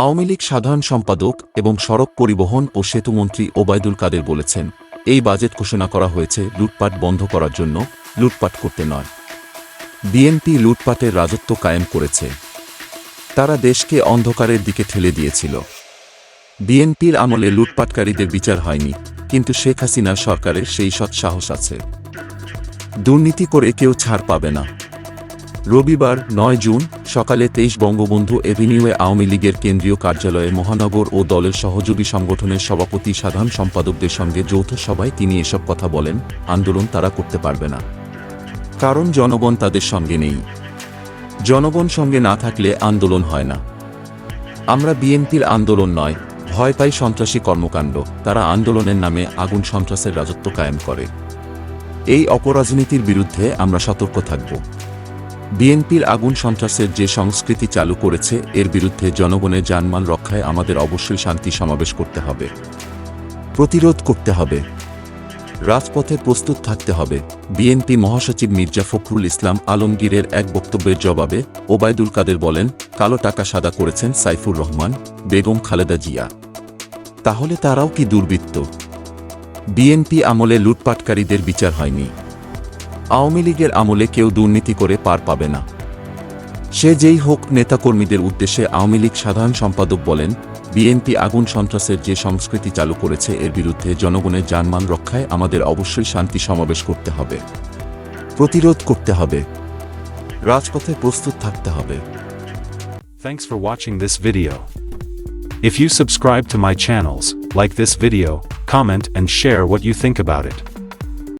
আওয়ামী লীগ সাধারণ সম্পাদক এবং সড়ক পরিবহন ও সেতুমন্ত্রী ওবায়দুল কাদের বলেছেন, এই বাজেট ঘোষণা করা হয়েছে লুটপাট বন্ধ করার জন্য, লুটপাট করতে নয়। বিএনপি লুটপাটের রাজত্ব কায়েম করেছে। তারা দেশকে অন্ধকারের দিকে ঠেলে দিয়েছিল। বিএনপির আমলে লুটপাটকারীদের বিচার হয়নি, কিন্তু শেখ হাসিনার সরকারের সেই সৎ সাহস আছে। দুর্নীতি করে কেউ ছাড় পাবে না। রবিবার, নয় জুন, সকালে তেইশ বঙ্গবন্ধু এভিনিউয়ে আওয়ামী লীগের কেন্দ্রীয় কার্যালয়ে মহানগর ও দলের সহযোগী সংগঠনের সভাপতি, সাধারণ সম্পাদকদের সঙ্গে যৌথ সভায় তিনি এসব কথা বলেন। আন্দোলন তারা করতে পারবে না। কারণ জনগণ তাদের সঙ্গে নেই। জনগণ সঙ্গে না থাকলে আন্দোলন হয় না। আমরা বিএনপির আন্দোলন নয়, ভয় পাই সন্ত্রাসী কর্মকাণ্ড। তারা আন্দোলনের নামে আগুন সন্ত্রাসের রাজত্ব কায়েম করে। এই অপরাজনীতির বিরুদ্ধে আমরা সতর্ক থাকব। বিএনপির আগুন সন্ত্রাসের যে সংস্কৃতি চালু করেছে, এর বিরুদ্ধে জনগণের জানমাল রক্ষায় আমাদের অবশ্যই শান্তি সমাবেশ করতে হবে। প্রতিরোধ করতে হবে। রাজপথে প্রস্তুত থাকতে হবে। বিএনপি মহাসচিব মির্জা ফখরুল ইসলাম আলমগীরের এক বক্তব্যের জবাবে ওবায়দুল কাদের বলেন, কালো টাকা সাদা করেছেন সাইফুর রহমান, বেগম খালেদা জিয়া। তাহলে তারাও কি দুর্বৃত্ত? বিএনপি আমলে লুটপাটকারীদের বিচার হয়নি। আওয়ামী লীগের আমলে কেউ দুর্নীতি করে পার পাবে না সে যেই হোক নেতাকর্মীদের উদ্দেশ্যে আওয়ামী লীগ সাধারণ সম্পাদক বলেন বিএনপি আগুন সন্ত্রাসের যে সংস্কৃতি চালু করেছে এর বিরুদ্ধে জনগণের জানমান রক্ষায় আমাদের অবশ্যই শান্তি সমাবেশ করতে হবে প্রতিরোধ করতে হবে রাজপথে প্রস্তুত থাকতে হবে Thanks for watching this video. If you subscribe to my channels, like this video, comment and share what you think about it.